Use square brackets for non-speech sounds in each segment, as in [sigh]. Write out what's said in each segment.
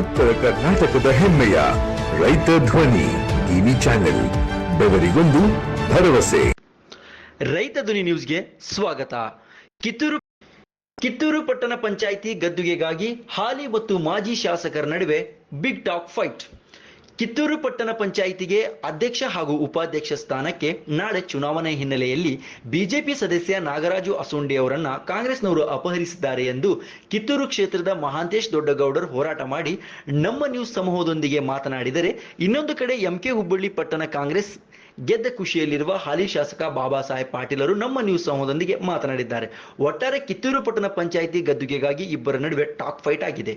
ಉತ್ತರ ಕರ್ನಾಟಕದ ಹೆಮ್ಮೆಯ ರೈತ ಧ್ವನಿ ಟಿವಿ ಚಾನೆಲ್, ಬೆವರಿಗೊಂದು ಭರವಸೆ. ರೈತ ಧ್ವನಿ ನ್ಯೂಸ್ಗೆ ಸ್ವಾಗತ. ಕಿತ್ತೂರು ಕಿತ್ತೂರು ಪಟ್ಟಣ ಪಂಚಾಯಿತಿ ಗದ್ದುಗೆಗಾಗಿ ಹಾಲಿ ಮತ್ತು ಮಾಜಿ ಶಾಸಕರ ನಡುವೆ ಬಿಗ್ ಟಾಕ್ ಫೈಟ್ ಕಿತ್ತೂರು ಪಟ್ಟಣ ಪಂಚಾಯಿತಿಗೆ ಅಧ್ಯಕ್ಷ ಹಾಗೂ ಉಪಾಧ್ಯಕ್ಷ ಸ್ಥಾನಕ್ಕೆ ನಾಳೆ ಚುನಾವಣೆ ಹಿನ್ನೆಲೆಯಲ್ಲಿ ಬಿಜೆಪಿ ಸದಸ್ಯ ನಾಗರಾಜು ಅಸೋಂಡೆ ಅವರನ್ನ ಕಾಂಗ್ರೆಸ್ನವರು ಅಪಹರಿಸಿದ್ದಾರೆ ಎಂದು ಕಿತ್ತೂರು ಕ್ಷೇತ್ರದ ಮಹಾಂತೇಶ್ ದೊಡ್ಡಗೌಡರ್ ಹೋರಾಟ ಮಾಡಿ ನಮ್ಮ ನ್ಯೂಸ್ ಸಮೂಹದೊಂದಿಗೆ ಮಾತನಾಡಿದರೆ ಇನ್ನೊಂದು ಕಡೆ ಎಂಕೆ ಹುಬ್ಬಳ್ಳಿ ಪಟ್ಟಣ ಕಾಂಗ್ರೆಸ್ ಗೆದ್ದ ಖುಷಿಯಲ್ಲಿರುವ ಹಾಲಿ ಶಾಸಕ ಬಾಬಾ ಸಾಹೇಬ್ ಪಾಟೀಲರು ನಮ್ಮ ನ್ಯೂಸ್ ಸಮೂಹದೊಂದಿಗೆ ಮಾತನಾಡಿದ್ದಾರೆ. ಒಟ್ಟಾರೆ ಕಿತ್ತೂರು ಪಟ್ಟಣ ಪಂಚಾಯಿತಿ ಗದ್ದುಗೆಗಾಗಿ ಇಬ್ಬರ ನಡುವೆ ಟಾಕ್ ಫೈಟ್ ಆಗಿದೆ.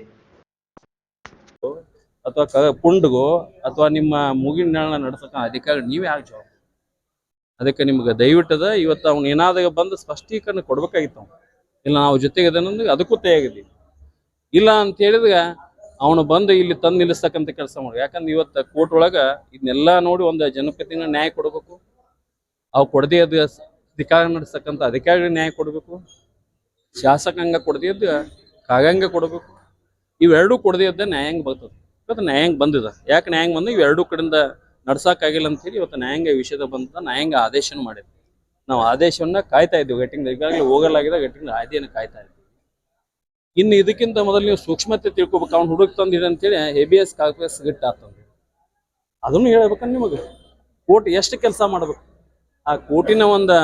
ಅಥವಾ ಕ, ಪುಂಡ್ಗೋ ಅಥವಾ ನಿಮ್ಮ ಮೂಗಿನ ನೆರಳನ್ನ ನಡೆಸಕ ಅಧಿಕಾರಿ ನೀವೇ ಯಾಕೆ ಜವಾಬ್? ಅದಕ್ಕೆ ನಿಮ್ಗೆ ದಯವಿಟ್ಟದ, ಇವತ್ತು ಅವ್ನು ಏನಾದಾಗ ಬಂದು ಸ್ಪಷ್ಟೀಕರಣ ಕೊಡ್ಬೇಕಾಗಿತ್ತು ಅವ್ನು ಇಲ್ಲ, ನಾವು ಜೊತೆಗೆ ಅದನ್ನೊಂದು ಅದಕ್ಕೂ ತಯಾಗಿದ್ದೀವಿ ಇಲ್ಲ ಅಂತ ಹೇಳಿದಾಗ ಅವನು ಬಂದು ಇಲ್ಲಿ ತಂದು ನಿಲ್ಲಿಸ್ತಕ್ಕಂಥ ಕೆಲಸ ಮಾಡಿ. ಯಾಕಂದ್ರೆ ಇವತ್ತು ಕೋರ್ಟ್ ಒಳಗ ಇದನ್ನೆಲ್ಲ ನೋಡಿ ಒಂದು ಜನಪ್ರತಿನ ನ್ಯಾಯ ಕೊಡಬೇಕು. ಅವು ಕೊಡದೇ ಅದು ಅಧಿಕಾರ ನಡೆಸ್ತಕ್ಕಂಥ ಅಧಿಕಾರಿಗಳಿಗೆ ನ್ಯಾಯ ಕೊಡಬೇಕು. ಶಾಸಕಾಂಗ ಕೊಡದೇ ಇದ್ದ ಕಾಗಂಗ ಕೊಡಬೇಕು. ಇವೆರಡೂ ಕೊಡದೇ ಇದ್ದ ನ್ಯಾಯಾಂಗ ಬರ್ತದೆ. ಇವತ್ತು ನ್ಯಾಯಾಂಗ ಬಂದಿದೆ. ಯಾಕೆ ನ್ಯಾಯಾಂಗ ಬಂದು ಇವೆರಡೂ ಕಡೆಯಿಂದ ನಡ್ಸಕ್ಕಾಗಿಲ್ಲ ಅಂತ ಹೇಳಿ ಇವತ್ತು ನ್ಯಾಯಾಂಗ ವಿಷಯದ ಬಂದ ನ್ಯಾಯಾಂಗ ಆದೇಶನ ಮಾಡಿದ್ವಿ ನಾವು ಆದೇಶವನ್ನ ಕಾಯ್ತಾ ಇದ್ದೀವಿ. ಗಟ್ಟಿಂಗ್ ಈಗಾಗಲೇ ಹೋಗಲಾಗಿದೆ ಗಟ್ಟಿಂಗ್ ಆದಿಯನ್ನು ಕಾಯ್ತಾ ಇದ್ದೀವಿ. ಇನ್ನು ಇದಕ್ಕಿಂತ ಮೊದಲು ನೀವು ಸೂಕ್ಷ್ಮತೆ ತಿಳ್ಕೊಬೇಕು. ಅವ್ನು ಹುಡುಕ್ ತಂದಿದೆ ಅಂತೇಳಿ ಹೇಬಿಯಸ್ ಕಾಂಗ್ರೆಸ್ ಗಿಟ್ಟ ಆಗ್ತಂದು ಅದನ್ನು ಹೇಳ್ಬೇಕಂದ್ರೆ ನಿಮಗೆ. ಕೋರ್ಟ್ ಎಷ್ಟು ಕೆಲಸ ಮಾಡ್ಬೇಕು? ಆ ಕೋಟಿನ ಒಂದು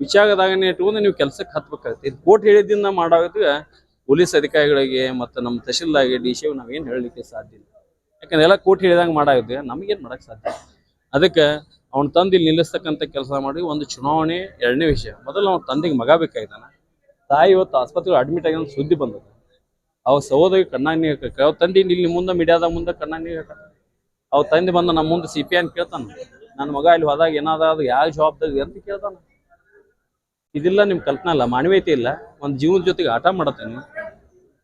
ವಿಚಾರದಾಗನೇ ಇಟ್ಕೊಂಡು ನೀವು ಕೆಲಸಕ್ಕೆ ಹತ್ಬೇಕಾಗುತ್ತೆ. ಇದು ಕೋರ್ಟ್ ಹೇಳಿದ್ದಿಂದ ಮಾಡೋದಕ್ಕೆ ಪೊಲೀಸ್ ಅಧಿಕಾರಿಗಳಿಗೆ ಮತ್ತು ನಮ್ಮ ತಹಶೀಲ್ದಾರ್ಗೆ, ಡಿ ಸಿ ನಾವೇನು ಹೇಳಲಿಕ್ಕೆ ಸಾಧ್ಯ ಇಲ್ಲ. ಯಾಕಂದ್ರೆ ಎಲ್ಲ ಕೋಟಿ ಹೇಳಿದಂಗೆ ಮಾಡಾಗುತ್ತೆ. ನಮಗೇನು ಮಾಡಕ್ಕೆ ಸಾಧ್ಯ. ಅದಕ್ಕೆ ಅವ್ನ ತಂದೆ ಇಲ್ಲಿ ನಿಲ್ಲಿಸ್ತಕ್ಕಂಥ ಕೆಲಸ ಮಾಡಿ ಒಂದು ಚುನಾವಣೆ ಎರಡನೇ ವಿಷಯ. ಮೊದಲು ಅವ್ನ ತಂದೆಗೆ ಮಗ ಬೇಕಾಗಿದ್ದಾನೆ. ತಾಯಿ ಇವತ್ತು ಆಸ್ಪತ್ರೆಗೆ ಅಡ್ಮಿಟ್ ಆಗಿ ಒಂದು ಸುದ್ದಿ ಬಂದದ. ಅವ ಸಹೋದರಿ ಕಣ್ಣಾಗಿ ಹಾಕಕ್ಕೆ ಅವ್ರ ತಂದೆ ಇಲ್ಲಿ ಮುಂದೆ ಮೀಡಿಯಾದ ಮುಂದೆ ಕಣ್ಣಾಗಿ ಹಾಕ ಅವ್ರ ತಂದೆ ಬಂದು ನಮ್ಮ ಮುಂದೆ ಸಿ ಪಿ ಅಂತ ಕೇಳ್ತಾನೆ. ನನ್ನ ಮಗ ಇಲ್ಲಿ ಹೋದಾಗ ಏನಾದ ಅದು ಯಾವ ಜವಾಬ್ದಾರಿ ಅಂತ ಕೇಳ್ತಾನೆ. ಇದಿಲ್ಲ ನಿಮ್ಮ ಕಲ್ಪನೆ ಇಲ್ಲ ಮಾನವೀಯತೆ ಇಲ್ಲ. ಒಂದು ಜೀವನದ ಜೊತೆಗೆ ಆಟ ಮಾಡತ್ತೆ ನೀವು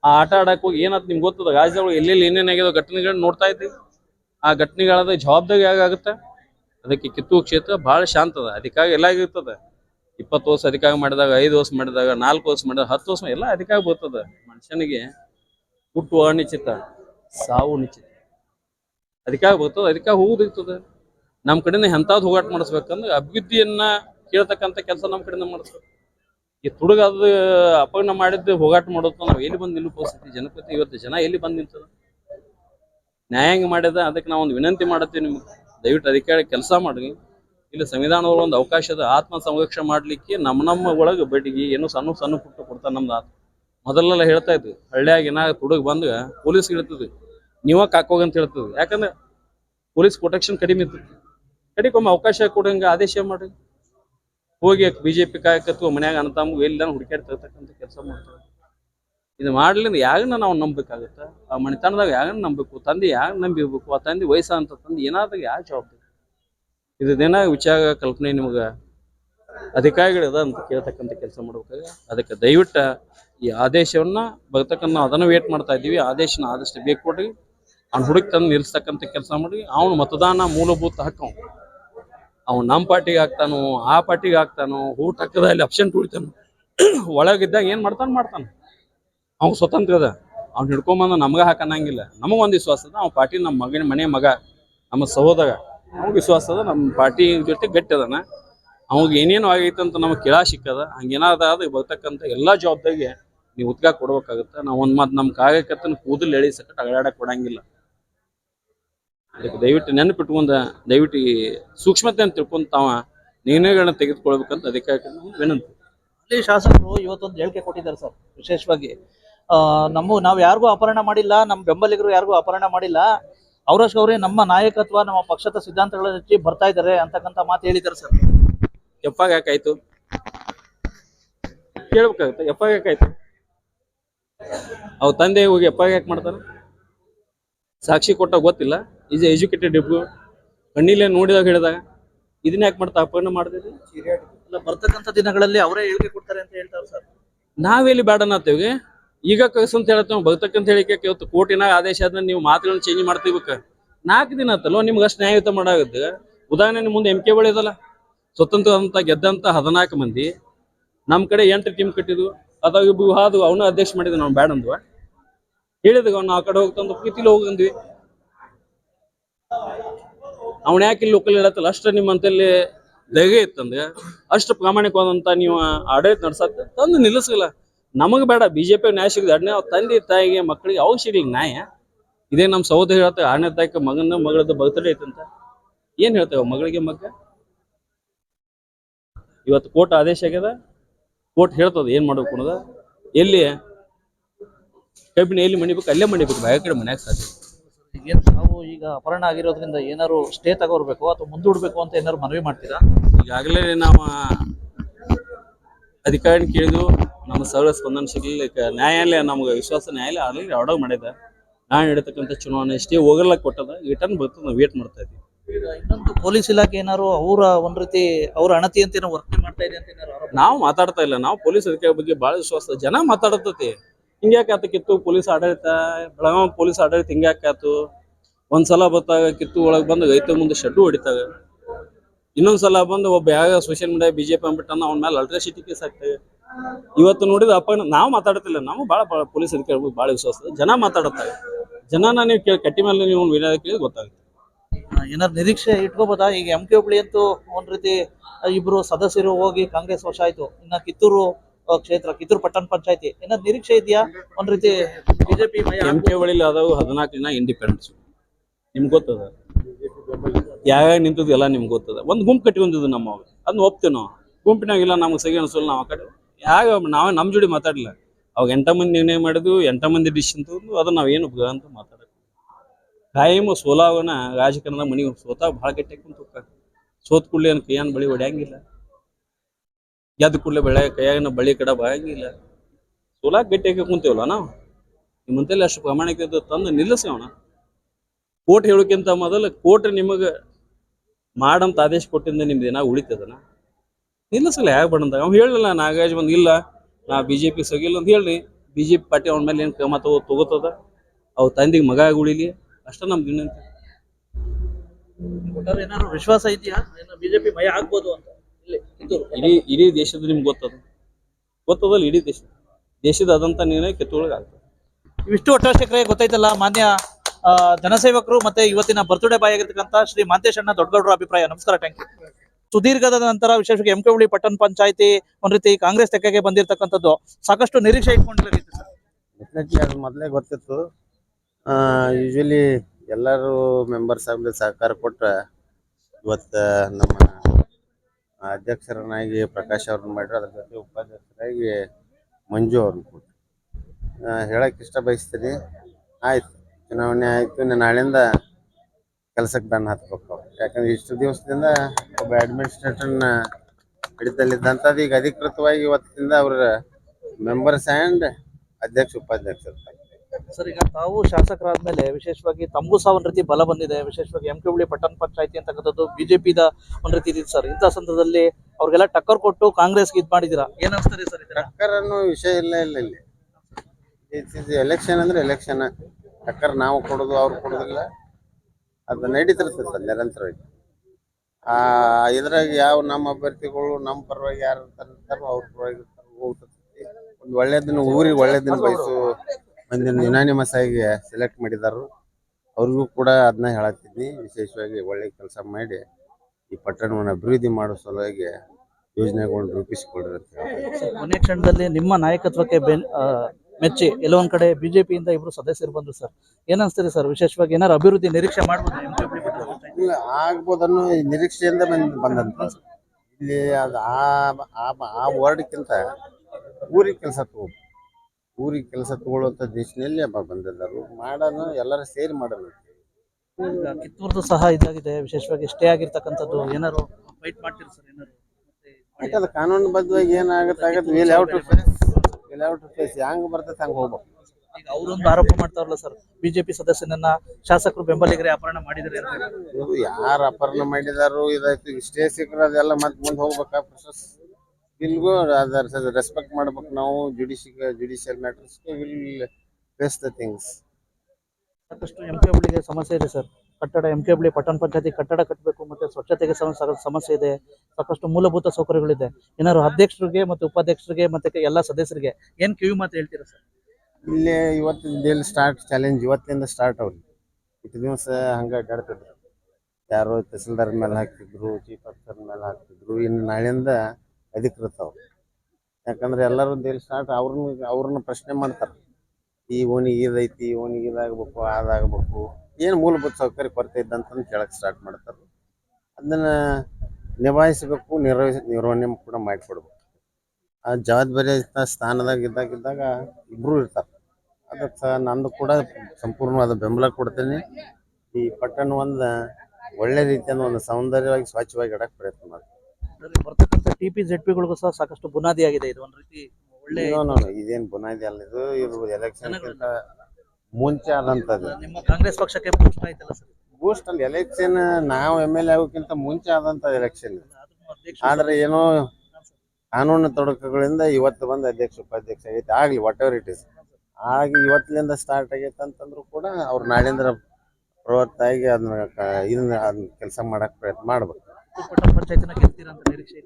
ಆ ಆಟ ಆಡಕ್ ಹೋಗಿ ಏನತ್ ನಿಮ್ಗೆ ಗೊತ್ತದ? ರಾಜ್ಯದೊಳಗೆ ಎಲ್ಲೆಲ್ಲಿ ಏನೇನ್ ಆಗ್ಯಾವ ಘಟನೆಗಳನ್ನ ನೋಡ್ತಾ ಇದ್ದೀವಿ ಆ ಘಟನೆಗಳದ ಜವಾಬ್ದಾರಿ ಹೇಗಾಗುತ್ತೆ ಅದಕ್ಕೆ ಕಿತ್ತೂರು ಕ್ಷೇತ್ರ ಬಹಳ ಶಾಂತ ಅದ. ಅದಕ್ಕಾಗಿ ಎಲ್ಲ ಇರ್ತದೆ ಇಪ್ಪತ್ತು ವರ್ಷ ಅದಕ್ಕಾಗಿ ಮಾಡಿದಾಗ, ಐದು ವರ್ಷ ಮಾಡಿದಾಗ, ನಾಲ್ಕು ವರ್ಷ ಮಾಡಿದಾಗ, ಹತ್ತು ವರ್ಷ ಎಲ್ಲ ಅದಕ್ಕಾಗಿ ಬರ್ತದೆ. ಮನುಷ್ಯನಿಗೆ ಹುಟ್ಟು ಅನಿಶ್ಚಿತ ಸಾವು ನಿಶ್ಚಿತ. ಅದಕ್ಕಾಗಿ ಬರ್ತದೆ ಅದಕ್ಕಾಗಿ ಹೋಗುದಿರ್ತದೆ ನಮ್ಮ ಕಡೆನೇ ಎಂಥದ್ದು ಹೋಗಾಟ ಮಾಡಿಸ್ಬೇಕಂದ್ರೆ ಅಭಿವೃದ್ಧಿಯನ್ನ ಕೇಳ್ತಕ್ಕಂಥ ಕೆಲಸ ನಮ್ಮ ಕಡೆಯಿಂದ ಮಾಡಿಸ್ಬೇಕು. ಈ ತುಡುಗ ಅದು ಅಪಗಣ ಮಾಡಿದ್ದು ಹೋಗಾಟ ಮಾಡೋದು ನಾವು ಎಲ್ಲಿ ಬಂದು ನಿಲ್ಲೋ ಪರಿಸ್ಥಿತಿ? ಜನಪತಿ ಇವತ್ತು ಜನ ಎಲ್ಲಿ ಬಂದು ನಿಂತದ? ನ್ಯಾಯಾಂಗ ಮಾಡಿದ, ಅದಕ್ಕೆ ನಾವು ಒಂದು ವಿನಂತಿ ಮಾಡತ್ತೀವಿ ನಿಮ್ಗೆ. ದಯವಿಟ್ಟು ಅಧಿಕಾರಿ ಕೆಲಸ ಮಾಡಿ ಇಲ್ಲಿ ಸಂವಿಧಾನದ ಒಂದು ಅವಕಾಶದ ಆತ್ಮ ಸಂರಕ್ಷಣೆ ಮಾಡಲಿಕ್ಕೆ ನಮ್ಮ ನಮ್ಮ ಒಳಗೆ ಬಡ್ಡಿಗೆ ಏನೋ ಸಣ್ಣ ಸಣ್ಣ ಪುಟ್ಟ ಕೊಡ್ತಾರೆ ನಮ್ದು ಆತ್ಮ. ಮೊದಲೆಲ್ಲ ಹೇಳ್ತಾ ಇದ್ವಿ, ಹಳ್ಳಿಯಾಗ ಏನಾಗ ತುಡುಗ ಬಂದು ಪೊಲೀಸ್ ಹೇಳ್ತದೆ ನೀವ ಅಂತ ಹೇಳ್ತದೆ ಯಾಕಂದ್ರೆ ಪೊಲೀಸ್ ಪ್ರೊಟೆಕ್ಷನ್ ಕಡಿಮೆ ಇತ್ತು. ಕಡಿಕೊಮ್ಮೆ ಅವಕಾಶ ಕೊಡಂಗ ಆದೇಶ ಮಾಡಿ ಹೋಗಿ ಬಿಜೆಪಿ ಕಾಯಕತ್ವ ಮನ್ಯಾಗ ಅನತಾಮು ಎಲ್ಲಿ ಹುಡುಕಾಡಿ ಕೆಲಸ ಮಾಡ್ತಾರೆ. ಇದು ಮಾಡ್ಲಿಂದ ಯಾಗನ್ನ ನಾವು ನಂಬಬೇಕಾಗತ್ತ? ಆ ಮಣಿತನದಾಗ ಯಾಗನ್ನ ನಂಬಬೇಕು? ತಂದೆ ಯಾಗ ನಂಬಿರ್ಬೇಕು? ಆ ತಂದೆ ವಯಸ್ಸ ಅಂತ ತಂದೆ ಏನಾದಾಗ ಯಾವ ಜವಾಬ್ದಾರಿ? ಇದೇನ ವಿಚಾರ, ಕಲ್ಪನೆ ನಿಮಗ ಅಧಿಕಾರಿಗಳು ಅದ ಅಂತ ಕೇಳ್ತಕ್ಕಂಥ ಕೆಲಸ ಮಾಡ್ಬೇಕಾಗ. ಅದಕ್ಕೆ ದಯವಿಟ್ಟ ಈ ಆದೇಶವನ್ನ ಬರ್ತಕ್ಕಂಥ ಅದನ್ನ ವೇಟ್ ಮಾಡ್ತಾ ಇದ್ದೀವಿ. ಆದೇಶನ ಆದಷ್ಟು ಬೇಕು ಕೊಡ್ರಿ. ಅವ್ನು ಹುಡುಕಿ ತಂದು ನಿಲ್ಲಿಸ್ತಕ್ಕಂಥ ಕೆಲಸ ಮಾಡಿ ಅವನು ಮತದಾನ ಮೂಲಭೂತ ಹಕ್ಕು ಅವ್ನು ನಮ್ಮ ಪಾರ್ಟಿಗೆ ಹಾಕ್ತಾನೋ, ಆ ಪಾರ್ಟಿಗೆ ಹಾಕ್ತಾನೋ, ಊಟ ಹಾಕದ ಅಲ್ಲಿ ಅಪ್ಷನ್ ತುಳಿತಾನು [clears throat] ಒಳಗಿದ್ದಾಗ ಏನು ಮಾಡ್ತಾನೆ ಮಾಡ್ತಾನೆ. ಅವ್ನು ಸ್ವತಂತ್ರ ಅದ. ಅವ್ನು ಹಿಡ್ಕೊಂಬಂದು ನಮ್ಗೆ ಹಾಕನಂಗಿಲ್ಲ ನಮಗೆ ಒಂದು ವಿಶ್ವಾಸ ಅದ ಅವ್ನ ಪಾರ್ಟಿ ನಮ್ಮ ಮಗನ ಮನೆ ಮಗ, ನಮ್ಮ ಸಹೋದರ. ಅವ್ನಿಗೆ ವಿಶ್ವಾಸ ಅದ ನಮ್ಮ ಪಾರ್ಟಿ ಜೊತೆ ಗಟ್ಟಿ ಅದಾನ. ಅವಾಗ ಏನೇನು ಆಗೈತೆ ಅಂತ ನಮಗೆ ಕೇಳ ಸಿಕ್ಕದ. ಹಂಗೇನಾದ ಅದು ಬರ್ತಕ್ಕಂಥ ಎಲ್ಲ ಜವಾಬ್ದಾರಿಗೆ ನೀವು ಉದ್ಗಾ ಕೊಡ್ಬೇಕಾಗತ್ತೆ. ನಾವು ಒಂದು ಮಾತು ನಮ್ಮ ಕಾರ್ಯಕರ್ತನ ಕೂದಲು ಎಳಿ ಅಗಡಾಡಕ್ಕೆ ಕೊಡಂಗಿಲ್ಲ. ಅದಕ್ಕೆ ದಯವಿಟ್ಟು ನೆನಪಿಟ್ಕೊಂಡ ದಯವಿಟ್ಟು ಈ ಸೂಕ್ಷ್ಮತೆಯನ್ನು ಅಂತ ತಿಳ್ಕೊಂತ ತಾವ ನಿರ್ಣಯಗಳನ್ನ ತೆಗೆದುಕೊಳ್ಬೇಕಂತ ಅದಕ್ಕೆ ವಿನಂತಿ. ಅಲ್ಲಿ ಶಾಸಕರು ಇವತ್ತೊಂದು ಹೇಳಿಕೆ ಕೊಟ್ಟಿದ್ದಾರೆ ಸರ್ ವಿಶೇಷವಾಗಿ. ನಮ್ಮ ನಾವು ಯಾರಿಗೂ ಅಪಹರಣ ಮಾಡಿಲ್ಲ ನಮ್ಮ ಬೆಂಬಲಿಗರು ಯಾರಿಗೂ ಅಪಹರಣ ಮಾಡಿಲ್ಲ. ಅವರಷ್ಟು ಅವರೇ ನಮ್ಮ ನಾಯಕತ್ವ ನಮ್ಮ ಪಕ್ಷದ ಸಿದ್ಧಾಂತಗಳ ಹೆಚ್ಚಿ ಬರ್ತಾ ಇದ್ದಾರೆ ಅಂತಕ್ಕಂಥ ಮಾತು ಹೇಳಿದ್ದಾರೆ ಸರ್. ಎಪ್ಪಾಗ ಯಾಕಾಯ್ತು ಕೇಳ್ಬೇಕಾಗುತ್ತೆ ಎಪ್ಪಾಗ ಯಾಕಾಯ್ತು ಅವ್ರ ತಂದೆ ಹೋಗಿ ಎಪ್ಪಾಗ ಯಾಕೆ ಮಾಡ್ತಾರ? ಸಾಕ್ಷಿ ಕೊಟ್ಟ ಗೊತ್ತಿಲ್ಲ. ಈಸ್ ಎಜುಕೇಟೆಡ್ ಇಬ್ಬರು ಕಣ್ಣಿಲೆ ನೋಡಿದಾಗ ಹೇಳಿದಾಗ ಇದನ್ನ ಯಾಕೆ ಮಾಡ್ತಾ ಅಪಹರಣ ಮಾಡಿದ್ರಿ ಇಲ್ಲ ಬರ್ತಕ್ಕಂಥ ದಿನಗಳಲ್ಲಿ ಅವರೇ ಹೇಳಿಕೆ ಕೊಡ್ತಾರೆ ಅಂತ ಹೇಳ್ತಾರೆ ಸರ್. ನಾವೆಲ್ಲಿ ಬೇಡ ಅನ್ನತ್ತೇವೆ ಈಗ ಕಳ್ಸು ಅಂತ ಹೇಳ್ತೇವೆ ಬರ್ತಕ್ಕಂತ ಹೇಳಿಕೆ ಇವತ್ತು ಕೋರ್ಟಿನಾಗ ಆದೇಶ ಆದ್ಮೇಲೆ ನೀವು ಮಾತುಗಳನ್ನ ಚೇಂಜ್ ಮಾಡ್ತೀವಿ ನಾಲ್ಕು ದಿನ ಆತಲ್ವ ನಿಮ್ಗೆ ಅಷ್ಟು ನ್ಯಾಯಯುತ ಮಾಡಾಗುತ್ತೆ. ಉದಾಹರಣೆ ನಿಮ್ಮ ಮುಂದೆ ಎಂ ಕೆ ಇದಲ್ಲ ಸ್ವತಂತ್ರ ಅಂತ ಗೆದ್ದಂತ ಹದಿನಾಲ್ಕು ಮಂದಿ. ನಮ್ಮ ಕಡೆ ಎಂಟು ಟೀಮ್ ಕಟ್ಟಿದ್ವು. ಅದಾಗ ಇಬ್ಬರು ಹಾದು ಅವನು ಅಧ್ಯಕ್ಷ ಮಾಡಿದ್ವಿ. ನಾವು ಬೇಡ ಅಂದ್ವ ಹೇಳಿದಾಗ ನಾವು ಆ ಕಡೆ ಹೋಗ್ತಂದು ಪ್ರೀತಿಲಿ ಹೋಗಂದ್ವಿ ಅವನ ಯಾಕೆ ಇಲ್ಲಿ ಲೋಕಲ್ ಹೇಳತ್ತಲ್ಲ, ಅಷ್ಟ ನಿಮ್ಮಂತಲ್ಲಿ ಧೈರ್ಯ ಇತ್ತಂದ್ರೆ ಅಷ್ಟು ಪ್ರಾಮಾಣಿಕವಾದಂತ ನೀವು ಆಡಳಿತ ನಡ್ಸತ್ತ ತಂದು ನಿಲ್ಲಿಸಲ್ಲ ನಮಗೆ ಬೇಡ ಬಿಜೆಪಿ ನ್ಯಾಯ ಸಿಗದ ಅಡ್ನೆ ತಂದೆ, ತಾಯಿಗೆ, ಮಕ್ಕಳಿಗೆ ಅವ್ರು ಸಿಗ್ಲಿ ನ್ಯಾಯ? ಇದೇ ನಮ್ಮ ಸಹೋದರಿ ಹೇಳ್ತಾರೆ, ಆರನೇ ತಾಯಿಗೆ ಮಗನ ಮಗಳದ್ದು ಬರ್ತಡೇ ಐತಂತ ಏನ್ ಹೇಳ್ತೇವೆ ಮಗಳಿಗೆ ಮಗ? ಇವತ್ತು ಕೋರ್ಟ್ ಆದೇಶ ಆಗ್ಯದ? ಕೋರ್ಟ್ ಹೇಳ್ತದ, ಏನ್ ಮಾಡ್ಬೇಕು ಎಲ್ಲಿ ಕಬ್ಬಿನ ಎಲ್ಲಿ ಮಣಿಬೇಕು ಅಲ್ಲೇ ಮಣಿಬೇಕು ಬಾಯ ಕಡೆ ಮನ್ಯಾಗ ಸಾಧ್ಯ. ನಾವು ತಾವು ಈಗ ಅಪಹರಣ ಆಗಿರೋದ್ರಿಂದ ಏನಾದ್ರು ಸ್ಟೇ ತಗೋರ್ಬೇಕು ಅಥವಾ ಮುಂದೂಡ್ಬೇಕು ಅಂತ ಏನಾದ್ರು ಮನವಿ ಮಾಡ್ತೀರಾ? ಈಗಾಗಲೇ ನಾವು ಅಧಿಕಾರಿ ಕೇಳಿದ್ರು ನಮ್ಮ ಸರ್ವ ಸ್ಪಂದನ ಸಿಗಲಿಲ್ಲ. ನ್ಯಾಯಾಲಯ ನಮ್ಗೆ ವಿಶ್ವಾಸ ನ್ಯಾಯಾಲಯ ಆಗಲಿ ಆರ್ಡರ್ ಮಾಡಿದ. ನಾನು ನಡೀತಕ್ಕಂಥ ಚುನಾವಣೆ ಇಷ್ಟೇ ಹೋಗಲ್ಲ ಕೊಟ್ಟದ ರಿಟರ್ನ್ ಬರ್ತದೆ ನಾವು ವೇಟ್ ಮಾಡ್ತಾ ಇದ್ದೀವಿ. ಈಗ ಇನ್ನೊಂದು ಪೊಲೀಸ್ ಇಲಾಖೆ ಏನಾರು ಅವರ ಒಂದ್ ರೀತಿ ಅವ್ರ ಅಣತಿ ಅಂತ ಏನೋ ವರ್ತನೆ ಮಾಡ್ತಾ ಇದೆ ಅಂತ ಆರೋಪ? ನಾವು ಮಾತಾಡ್ತಾ ಇಲ್ಲ. ನಾವು ಪೊಲೀಸ್ ಅಧಿಕಾರಿ ಬಗ್ಗೆ ಭಾಳ ವಿಶ್ವಾಸ. ಜನ ಮಾತಾಡತೈತಿ. ಹಿಂಗ್ಯಾಕೆ ಕಿತ್ತು ಪೊಲೀಸ್ ಆಡಳಿತ ಬೆಳಗಾವಿ ಪೊಲೀಸ್ ಆಡಳಿತ ಹಿಂಗ್ಯಾಕೆ ಆತು ಒಂದ್ಸಲ ಬತ್ತಾಗ ಕಿತ್ತು ಒಳಗೆ ಬಂದು ರೈತ ಮುಂದೆ ಶೆಡ್ಡು ಹೊಡಿತಾಗ. ಇನ್ನೊಂದ್ಸಲ ಬಂದು ಒಬ್ಬ ಯಾವ ಸೋಷಿಯಲ್ ಮೀಡಿಯಾ ಬಿಜೆಪಿ ಅಂದ್ಬಿಟ್ಟನ ಅವ್ನ ಮೇಲೆ ಅಲ್ಟ್ರಾಸಿಟಿ ಕೇಸ್ ಆಗ್ತದೆ. ಇವತ್ತು ನೋಡಿದ ಅಪ್ಪ, ನಾವು ಮಾತಾಡ್ತಿಲ್ಲ, ನಾವು ಭಾಳ ಭಾಳ ಪೊಲೀಸ್ ಬಗ್ಗೆ ಭಾಳ ವಿಶ್ವಾಸ ಜನ ಮಾತಾಡುತ್ತಾರೆ ಜನನ ನೀವು ಕೇಳಿ, ಕಟ್ಟಿ ಮೇಲೆ ನೀವು ವಿನಾದ ಕೇಳಿ ಗೊತ್ತಾಗುತ್ತೆ. ಏನಾದ್ರು ನಿರೀಕ್ಷೆ ಇಟ್ಕೋಬೋದಾ? ಈಗ ಎಂ ಕೆ ಹುಬ್ಳಿ ಅಂತೂ ಒಂದ್ ರೀತಿ ಇಬ್ರು ಸದಸ್ಯರು ಹೋಗಿ ಕಾಂಗ್ರೆಸ್ ವರ್ಷ ಆಯ್ತು. ಇನ್ನ ಕಿತ್ತೂರು ಕ್ಷೇತ್ರ, ಕಿತ್ತೂರು ಪಟ್ಟಣ ಪಂಚಾಯತಿ. ಏನಾದ್ರು ನಿರೀಕ್ಷೆ ಇದೆಯಾ? ಒಂದ್ ರೀತಿ ಬಿಜೆಪಿ ಎಂ ಕೆ ಬಳಿಲಿ ಅದಾವು ಹದಿನಾಲ್ಕು ದಿನ ಇಂಡಿಪೆಂಡೆನ್ಸ್ ನಿಮ್ಗೆ ಗೊತ್ತದ? ಯಾವ ನಿಂತದ್ದು ಎಲ್ಲ ನಿಮ್ಗೆ ಗೊತ್ತದ. ಒಂದು ಗುಂಪು ಕಟ್ಕೊಂಡಿದ್ದು ನಮ್ಮ ಅದನ್ನ ಒಪ್ತೇವೆ ನಾವು. ಗುಂಪಿನಾಗಿಲ್ಲ ನಮ್ಗೆ ಸಗಿ ಅನ್ಸೋಲ್ಲ ನಾವು ಕಡೆ. ಯಾವ ನಾವೇ ನಮ್ಮ ಜೋಡಿ ಮಾತಾಡಲಿಲ್ಲ. ಅವಾಗ ಎಂಟ ಮಂದಿ ನಿರ್ಣಯ ಮಾಡಿದ್ವು, ಎಂಟ ಮಂದಿ ಡಿಸಿಷನ್ ತಗೊಂಡು ಅದನ್ನ ಏನು ಅಂತ ಮಾತಾಡ ಕಾಯಂ ಸೋಲಾವನ ರಾಜಕಾರಣದ ಮನಿ ಸೋತಾಗ ಬಹಳ ಗಟ್ಟಿ ಕುಂತು ಸೋತ್ ಕುಳ್ಳಿ ಏನು ಕೈಯನ್ ಬಳಿ ಹೊಡ್ಯಾಂಗಿಲ್ಲ. ಗೆದ್ದ ಕೂಡಲೇ ಬೆಳೆ, ಕೈಯಾಗಿನ ಬಳಿ ಕಡ ಆಗಿಲ್ಲ ಸೋಲಾಗ ಗಟ್ಟಿ ಹಾಕಿ ಕುಂತೇವಲ್ಲ ನಾವು? ನಿಮ್ಮಂತೆಲ್ಲ ಅಷ್ಟು ಪ್ರಾಮಾಣಿಕತೆ ತಂದು ನಿಲ್ಲಿಸೋಣ ಕೋರ್ಟ್ ಹೇಳೋಕ್ಕಿಂತ ಮೊದಲು ಕೋರ್ಟ್ ನಿಮಗೆ ಮಾಡಂತ ಆದೇಶ ಕೊಟ್ಟಿಂದ ನಿಮ್ದು ಏನಾಗ ಉಳಿತದನ ನಿಲ್ಲಿಸಲ್ಲ, ಯಾಕೆ ಬಡಂತ ಅವ್ನು ಹೇಳಲ್ಲ ನಾಗರಾಜ್ ಬಂದು, ಇಲ್ಲ, ನಾ ಬಿ ಜೆ ಸಗಿಲ್ಲ ಅಂತ ಹೇಳಿ. ಬಿ ಜೆ ಪಿ ಪಾರ್ಟಿ ಅವನ ಮೇಲೆ ಏನು ಕ್ರಮ ತಗೋ ತಗೋತದ? ಅವ್ರ ತಂದಿಗ್ ಮಗ ಆಗಿ ಉಳಿಲಿ? ಅಷ್ಟೇ ನಮ್ದು ವಿನಂತಿ. ಏನಾದ್ರು ವಿಶ್ವಾಸ ಇದೆಯಾ? ಬಿಜೆಪಿ ಮಯ ಆಗ್ಬೋದು ಅಂತ? ಇಡೀ ಇಡೀ ದೇಶದ ನಿಮ್ಗೆ ಗೊತ್ತದ? ಗೊತ್ತದಲ್ಲ ಇಡೀ ದೇಶ? ದೇಶದ ಅದಂತ ನಿರ್ಣಯ ಕೆತ್ತೊಳಗಾಗ್ತದೆ ಇವಿಷ್ಟು ಒಟ್ಟಾಶಕರೇ ಗೊತ್ತಾಯ್ತಲ್ಲ ಮಾನ್ಯ ಜನಸೇವಕರು ಮತ್ತೆ ಇವತ್ತಿನ ಬರ್ತ್ಡೇ ಬಾಯ್ ಆಗಿರ್ತಕ್ಕಂಥ ಶ್ರೀ ಮಾಂತೇಶ್ ಅಣ್ಣ ದೊಡ್ಡಗೌಡರ ಅಭಿಪ್ರಾಯ. ನಮಸ್ಕಾರ ಥ್ಯಾಂಕ್ ಯು ಸುದೀರ್ಘದ ನಂತರ ವಿಶೇಷವಾಗಿ ಎಂ ಕೆ ಹುಳಿ ಪಟ್ಟಣ ಪಂಚಾಯತಿ ಒಂದ್ ರೀತಿ ಕಾಂಗ್ರೆಸ್ ತೆಕ್ಕೆಗೆ ಬಂದಿರತಕ್ಕಂಥದ್ದು ಸಾಕಷ್ಟು ನಿರೀಕ್ಷೆ ಡೆಫಿನೆಟ್ಲಿ ಅದು ಮೊದಲೇ ಗೊತ್ತಿತ್ತು. ಯೂಶಲಿ ಎಲ್ಲರೂ ಮೆಂಬರ್ಸ್ ಆಗಲಿ ಸಹಕಾರ ಕೊಟ್ರೆ ಇವತ್ತು ನಮ್ಮ ಅಧ್ಯಕ್ಷರನ್ನಾಗಿ ಪ್ರಕಾಶ್ ಅವ್ರನ್ನ ಮಾಡಿರು ಅದ್ರ ಜೊತೆ ಉಪಾಧ್ಯಕ್ಷರಾಗಿ ಮಂಜು ಅವ್ರನ್ನ ಕೊಟ್ಟರು. ಹೇಳಕ್ಕೆ ಇಷ್ಟ ಬಯಸ್ತೀನಿ ಆಯ್ತು, ಚುನಾವಣೆ ಆಯಿತು, ಇನ್ನು ನಾಳೆಯಿಂದ ಕೆಲಸಕ್ಕೆ ಬೆನ್ನು ಹತ್ಬೇಕು ಅವ್ರು. ಯಾಕಂದ್ರೆ ಇಷ್ಟು ದಿವಸದಿಂದ ಒಬ್ಬ ಅಡ್ಮಿನಿಸ್ಟ್ರೇಟರ್ನ ಹಿಡಿತಲ್ಲಿದ್ದಂಥದ್ದು, ಈಗ ಅಧಿಕೃತವಾಗಿ ಇವತ್ತಿಂದ ಅವ್ರ ಮೆಂಬರ್ಸ್ ಆ್ಯಂಡ್ ಅಧ್ಯಕ್ಷ ಉಪಾಧ್ಯಕ್ಷರು ಸರ್, ಈಗ ತಾವು ಶಾಸಕರಾದ ಮೇಲೆ ವಿಶೇಷವಾಗಿ ತಮಗೂ ಸಹ ಒಂದ್ ರೀತಿ ಬಲ ಬಂದಿದೆ, ವಿಶೇಷವಾಗಿ ಎಂ ಕೆ ಪಟ್ಟಣ ಪಂಚಾಯತಿ ಅಂತಕ್ಕಂಥದ್ದು ಬಿಜೆಪಿದ ಒಂದ್ ರೀತಿ ಇದೆ ಸರ್. ಇಂಥ ಸಂದರ್ಭದಲ್ಲಿ ಅವ್ರಿಗೆಲ್ಲ ಟಕ್ಕರ್ ಕೊಟ್ಟು ಕಾಂಗ್ರೆಸ್ಗೆ ಇದ್ ಮಾಡಿದ್ದೀರಾ ಏನ್ ಅನ್ಸ್ತಾರೆ ಸರ್ ಟಕ್ಕರ್ ಅನ್ನೋ ವಿಷಯ ಇಲ್ಲ ಇಲ್ಲ ಇಲ್ಲಿ. ಎಲೆಕ್ಷನ್ ಅಂದ್ರೆ ಎಲೆಕ್ಷನ್ ಟಕ್ಕರ್ ನಾವು ಕೊಡೋದು, ಅವ್ರು ಕೊಡೋದಿಲ್ಲ. ಅದು ನಡೀತಿರ್ತದೆ ಸರ್, ನಿರಂತರವಾಗಿ. ಆ, ಇದ್ರಾಗ ಯಾವ ನಮ್ಮ ಅಭ್ಯರ್ಥಿಗಳು, ನಮ್ಮ ಪರವಾಗಿ ಯಾರು ಇರ್ತಾರೋ ಅವ್ರ ಪರವಾಗಿ ಒಂದು ಒಳ್ಳೇದನ್ನ ಊರಿಗೆ ಒಳ್ಳೇದನ್ನ ಬಯಸು ಮಂದಿನ ಯುನಾನಿಮಸ್ ಆಗಿ ಸೆಲೆಕ್ಟ್ ಮಾಡಿದಾರು. ಅವ್ರಿಗೂ ಕೂಡ ಅದನ್ನ ಹೇಳತ್ತೀನಿ ವಿಶೇಷವಾಗಿ ಒಳ್ಳೆ ಕೆಲಸ ಮಾಡಿ ಈ ಪಟ್ಟಣವನ್ನು ಅಭಿವೃದ್ಧಿ ಮಾಡೋ ಸಲುವಾಗಿ ಯೋಜನೆಗಳನ್ನ ರೂಪಿಸಿಕೊಡ್ರಿ ಅಂತ ಕೊನೆ ಕ್ಷಣದಲ್ಲಿ ನಿಮ್ಮ ನಾಯಕತ್ವಕ್ಕೆ ಬೆನ್ ಆ, ಮೆಚ್ಚಿ ಎಲ್ಲೋ ಒಂದ್ ಕಡೆ ಬಿಜೆಪಿಯಿಂದ ಇಬ್ರು ಸದಸ್ಯರು ಬಂದ್ರು ಸರ್. ಏನ್ ಅನ್ಸ್ತೀರಿ ಸರ್? ವಿಶೇಷವಾಗಿ ಏನಾರು ಅಭಿವೃದ್ಧಿ ನಿರೀಕ್ಷೆ ಮಾಡ್ಬೋದು ಇಲ್ಲ ಆಗ್ಬೋದನ್ನು ಈ ನಿರೀಕ್ಷೆಯಿಂದ ಬಂದ್ ಬಂದಂತ. ಇಲ್ಲಿ ಅದು ಆ ಆ- ಆ ವರ್ಡ್ಕ್ಕಿಂತ ಊರಿಗೆ ಕೆಲಸ ತಗೋ ಊರಿಗೆ ಕೆಲಸ ತಗೊಳ್ಳುವಂತ ದಿಶೆಯಲ್ಲಿ ಬಂದಿದ್ದಾರೆ ಮಾಡೋಣ ಎಲ್ಲರೂ ಸೇರಿ ಮಾಡೋಣ. ಈಗ ಕಿತ್ತೂರ್ದು ಸಹ ಇದಾಗಿದೆ ವಿಶೇಷವಾಗಿ ಸ್ಟೇ ಆಗಿರ್ತಕ್ಕಂಥದ್ದು. ಏನಾರು ಫೈಟ್ ಮಾಡ್ತೀರಿ ಸರ್ ಏನಾರು ಮತ್ತೆ ಅದು ಕಾನೂನು ಬದ್ಧವಾಗಿ ಏನಾಗುತ್ತೆ ಆಗತ್ತೆ ವಿಲ್ ಯಾವ ಟು ಪ್ಲೇಸ್ ವಿಲ್ ಹೆಂಗ್ ಬರ್ತೈತೆ ಹಂಗೆ ಹೋಗ್ಬೇಕು. ಈಗ ಅವರೊಂದು ಆರೋಪ ಮಾಡ್ತಾರಲ್ಲ ಸರ್ ಬಿಜೆಪಿ ಸದಸ್ಯನನ್ನ ಶಾಸಕರು ಬೆಂಬಲಿಗರೇ ಅಪಹರಣ ಮಾಡಿದ್ದಾರೆ ಅಂತ. ಇದು ಯಾರು ಅಪಹರಣ ಮಾಡಿದಾರು ಇದಾಯ್ತು. ಇಷ್ಟೇ ಸಿಕ್ಕರೆ ಅದೆಲ್ಲ ಮತ್ತೆ ಮುಂದೆ ಹೋಗ್ಬೇಕಾ ಪ್ರೊಸೆಸ್ ಬಿಲ್ಗೂ ಅದರ ರೆಸ್ಪೆಕ್ಟ್ ಮಾಡ್ಬೇಕು ನಾವು ಜುಡಿಶಿ judicial matters will best the things ಸಾಕಷ್ಟು ಎಂ ಕೆ ಹುಬ್ಳಿಗೆ ಸಮಸ್ಯೆ ಇದೆ ಸರ್. ಕಟ್ಟಡ ಎಂ ಕೆ ಹುಬ್ಳಿ ಪಟ್ಟಣ ಪಂಚಾಯತಿ ಕಟ್ಟಡ ಕಟ್ಟಬೇಕು ಮತ್ತೆ ಸ್ವಚ್ಛತೆಗೆ ಸಮ- ಸಮ- ಸಮಸ್ಯೆ ಇದೆ. ಸಾಕಷ್ಟು ಮೂಲಭೂತ ಸೌಕರ್ಯಗಳಿದೆ. ಏನಾದ್ರು ಅಧ್ಯಕ್ಷರಿಗೆ ಮತ್ತು ಉಪಾಧ್ಯಕ್ಷರಿಗೆ ಮತ್ತೆ ಎಲ್ಲ ಸದಸ್ಯರಿಗೆ ಏನ್ ಕಿವಿ ಮಾತು ಹೇಳ್ತೀರಾ ಸರ್? ಇಲ್ಲಿ ಇವತ್ತಿನ ಸ್ಟಾರ್ಟ್ ಚಾಲೆಂಜ್ ಇವತ್ತಿಂದ ಸ್ಟಾರ್ಟ್ ಅವ್ರಿ. ಇತ್ತು ದಿವಸ ಹಂಗೆ ಅಡ್ಡಾಡ್ತಿದ್ರು. ಯಾರೋ ತಹಸೀಲ್ದಾರ್ ಮೇಲೆ ಹಾಕ್ತಿದ್ರು ಚೀಫ್ ಆಫೀಸರ್ ಮೇಲೆ ಹಾಕ್ತಿದ್ರು ಇನ್ನು ನಾಳೆಯಿಂದ ಅಧಿಕೃತ ಅವ್ರು ಯಾಕಂದ್ರೆ ಎಲ್ಲರೂ ದೇಲ್ ಸ್ಟಾರ್ಟ್ ಅವ್ರನ್ನ ಅವ್ರನ್ನ ಪ್ರಶ್ನೆ ಮಾಡ್ತಾರೆ. ಈ ಓಣಿಗೆ ಇದೈತಿ ಓಣಿಗೆ ಇದಾಗಬೇಕು, ಅದಾಗಬೇಕು. ಏನು ಮೂಲಭೂತ ಸೌಕರ್ಯ ಕೊರತೆ ಇದ್ದಂತಂದು ಕೇಳಕ್ಕೆ ಸ್ಟಾರ್ಟ್ ಮಾಡ್ತಾರೆ. ಅದನ್ನ ನಿಭಾಯಿಸಬೇಕು ನಿರ್ವಹಿಸ ನಿರ್ವಹಣೆ ಕೂಡ ಮಾಡಿಕೊಡ್ಬೇಕು. ಆ ಜವಾಬ್ದಾರಿ ಸ್ಥಾನದಾಗ ಇದ್ದಾಗ ಇಬ್ರು ಇರ್ತಾರೆ. ಅದಕ್ಕೆ ನಂದು ಕೂಡ ಸಂಪೂರ್ಣವಾದ ಬೆಂಬಲ ಕೊಡ್ತೇನೆ. ಈ ಪಟ್ಟಣ ಒಂದು ಒಳ್ಳೆ ರೀತಿಯ ಒಂದು ಸೌಂದರ್ಯವಾಗಿ, ಸ್ವಚ್ಛವಾಗಿ ಇಡಕ್ಕೆ ಪ್ರಯತ್ನ ಟಿ ಪಿ ಜೆಡ್ ಪಿಗಳಿಗೂ ಸಹ ಸಾಕಷ್ಟು ಬುನಾದಿ ಆಗಿದೆ. ಇದು ಒಂದ್ ರೀತಿ ಒಳ್ಳೆ ಇದೇನ್ ಬುನಾದಿ ಅಲ್ಲ ಇದು ಇದು ಎಲೆಕ್ಷನ್ ಮುಂಚೆ ಆದಂತದ್ದು ನಿಮ್ಮ ಕಾಂಗ್ರೆಸ್ ಪಕ್ಷಕ್ಕೆ ಬೂಸ್ಟ್ ಆಯ್ತಲ್ಲ ಸರ್? ಬೂಸ್ಟ್ ಅಲ್ಲಿ ಎಲೆಕ್ಷನ್ ನಾವು ಎಂ ಎಲ್ ಎ ಆಗೋಕ್ಕಿಂತ ಮುಂಚೆ ಆದಂತ ಎಲೆಕ್ಷನ್ ಆದ್ರೆ ಏನೋ ಕಾನೂನು ತೊಡಕುಗಳಿಂದ ಇವತ್ತು ಬಂದ ಅಧ್ಯಕ್ಷ ಉಪಾಧ್ಯಕ್ಷ ಆಗೈತೆ. ಆಗ್ಲಿ ವಾಟ್ ಎವರ್ ಇಟ್ ಇಸ್ ಆಗಿ ಇವತ್ತಿನಿಂದ ಸ್ಟಾರ್ಟ್ ಆಗೈತೆ ಅಂತಂದ್ರು ಕೂಡ ಅವ್ರ ನಾಳಿಂದ ಪ್ರವೃತ್ತ ಆಗಿ ಅದನ್ನ ಇದನ್ನ ಅದನ್ನ ಕೆಲಸ ಮಾಡಕ್ ಪ್ರಯತ್ನ ಮಾಡ್ಬೇಕು. ಪಂಚಾಯತಿನ ಗೆಲ್ತೀರಾ ಅಂತ ನಿರೀಕ್ಷೆ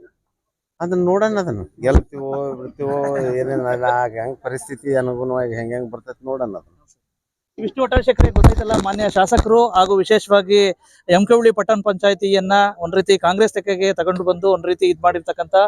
ಅದನ್ನ ನೋಡೋಣ ಅದನ್ನ. ಗೆಲ್ತೀವೋ ಬಿಡ್ತೀವೋ ಏನೇನ ಹೆಂಗ್ ಪರಿಸ್ಥಿತಿ ಅನುಗುಣವಾಗಿ ಹೆಂಗ್ ಹೆಂಗ್ ಬರ್ತೈತಿ ನೋಡೋಣ ಅದನ್ನ. ವಿಷ್ಣು ಒಟ್ಟಾಶೇಖರೆ ಗೊತ್ತಾಯ್ತಲ್ಲ, ಮಾನ್ಯ ಶಾಸಕರು ಹಾಗೂ ವಿಶೇಷವಾಗಿ ಎಂ ಪಟ್ಟಣ ಪಂಚಾಯತಿಯನ್ನ ಒಂದ್ ರೀತಿ ಕಾಂಗ್ರೆಸ್ ತೆಕ್ಕೆಗೆ ತಗೊಂಡು ಬಂದು ಒಂದ್ ರೀತಿ ಇದ್ ಮಾಡಿರ್ತಕ್ಕಂತ